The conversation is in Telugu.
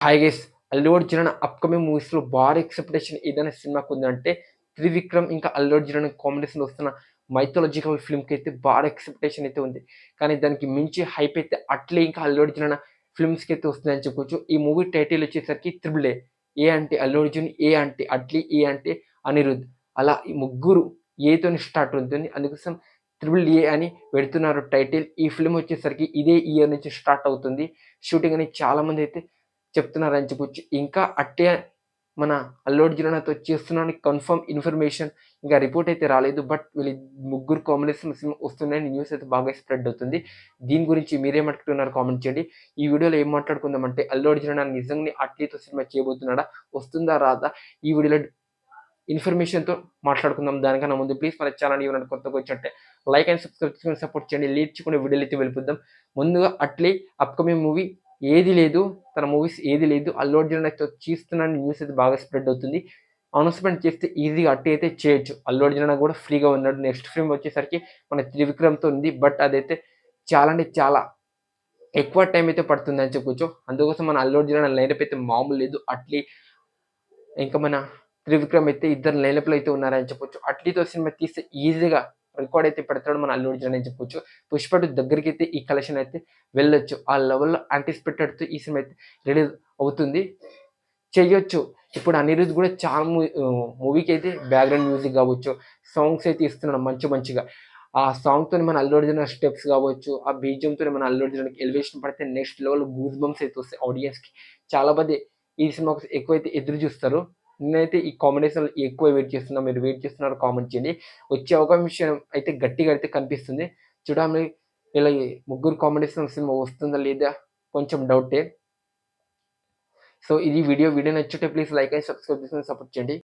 Hi guys Allu Arjun upcoming మూవీస్లో భారీ ఎక్స్పెక్టేషన్ ఏదైనా సినిమాకు ఉందంటే త్రివిక్రమ్ ఇంకా అల్లు అర్జున్ కాంబినేషన్లో వస్తున్న మైథాలజికల్ ఫిల్మ్కి అయితే భారీ ఎక్స్పెక్టేషన్ అయితే ఉంది. కానీ దానికి మించి హైప్ అయితే అట్లే ఇంకా అల్లు అర్జున్ ఫిల్మ్స్కి అయితే వస్తుందని చెప్పుకోవచ్చు. ఈ మూవీ టైటిల్ వచ్చేసరికి త్రిబుల్ ఏ ఏ అంటే అల్లు అర్జున్ ఏ అంటే అట్లీ ఏ అంటే అనిరుద్ అలా ఈ ముగ్గురు ఏతో స్టార్ట్ ఉంటుంది అందుకోసం త్రిబుల్ ఏ అని పెడుతున్నారు టైటిల్ ఈ ఫిల్మ్ వచ్చేసరికి ఇదే ఇయర్ నుంచి స్టార్ట్ అవుతుంది. షూటింగ్ అని చాలామంది అయితే చెప్తున్నారని చెప్పొచ్చు. ఇంకా అట్టే మన అల్లు అర్జున్తో చేస్తున్నాను కన్ఫర్మ్ ఇన్ఫర్మేషన్ ఇంకా రిపోర్ట్ అయితే రాలేదు. బట్ వీళ్ళు ముగ్గురు కాంబినేషన్ వస్తున్నాయని న్యూస్ అయితే బాగా స్ప్రెడ్ అవుతుంది. దీని గురించి మీరేమంటున్నారు కామెంట్ చేయండి. ఈ వీడియోలో ఏం మాట్లాడుకుందామంటే అల్లు అర్జున్ నిజంగా అట్లీతో సినిమా చేయబోతున్నాడా? వస్తుందా? రాదా? ఈ వీడియోలో ఇన్ఫర్మేషన్తో మాట్లాడుకుందాం. దానికన్నా ముందు ప్లీజ్ మన ఛానల్ ఏమైనా కొత్తగా వచ్చినట్టే లైక్ అండ్ సబ్స్క్రైబ్ చేసుకుని సపోర్ట్ చేయండి. లేచుకునే వీడియోలు అయితే వెళ్ళిపోద్దాం ముందుగా అట్లే అప్కమింగ్ మూవీ ఏది లేదు తన మూవీస్ ఏది లేదు. అల్లు అర్జున్ అయితే చేస్తున్న న్యూస్ అయితే బాగా స్ప్రెడ్ అవుతుంది. అనౌన్స్మెంట్ చేస్తే ఈజీగా అట్టి అయితే చేయొచ్చు. అల్లు అర్జున్ కూడా ఫ్రీగా ఉన్నాడు. నెక్స్ట్ ఫిల్మ్ వచ్చేసరికి మన త్రివిక్రమ్తో ఉంది. బట్ అదైతే చాలా అంటే చాలా ఎక్కువ టైం అయితే పడుతుంది అని చెప్పొచ్చు. అందుకోసం మన అల్లు అర్జున్ లైనప్ అయితే మామూలు లేదు. అట్లీ ఇంకా మన త్రివిక్రమ్ అయితే ఇద్దరు లైనప్లో అయితే ఉన్నారని చెప్పొచ్చు. అట్లీతో సినిమా తీస్తే ఈజీగా రికార్డ్ అయితే పెడతాడు మన అల్లు అని చెప్పొచ్చు. పుష్ప దగ్గరికి అయితే ఈ కలెక్షన్ అయితే వెళ్ళొచ్చు. ఆ లెవెల్లో యాంటిసిపేటెడ్తో ఈ సినిమా అయితే రిలీజ్ అవుతుంది. చెయ్యొచ్చు. ఇప్పుడు అనిరుద్ధ్ కూడా చాలా మూవీకి అయితే బ్యాక్గ్రౌండ్ మ్యూజిక్ కావచ్చు. సాంగ్స్ అయితే ఇస్తున్నాడు మంచి మంచిగా. ఆ సాంగ్తో మన అల్లు అర్జున్ స్టెప్స్ కావచ్చు ఆ బీజియంతో మన అల్లు అర్జున్కి ఎలివేషన్ పడితే నెక్స్ట్ లెవెల్ గూజ్ బంప్స్ అయితే వస్తాయి ఆడియన్స్కి చాలా మంది ఈ సినిమా ఎక్కువైతే ఎదురు చూస్తారు. నేనైతే ఈ కాంబినేషన్ ఎక్కువ వెయిట్ చేస్తున్నా మీరు వెయిట్ చేస్తున్నారు కామెంట్ చేయండి. వచ్చే అవకాశం అయితే గట్టిగా అయితే కనిపిస్తుంది. చూడాలి ఇలా ముగ్గురు కాంబినేషన్ సినిమా వస్తుందా లేదా కొంచెం డౌటే సో ఇది వీడియో వీడియో నచ్చితే ప్లీజ్ లైక్ అండ్ సబ్స్క్రైబ్ చేసుకుని సపోర్ట్ చేయండి.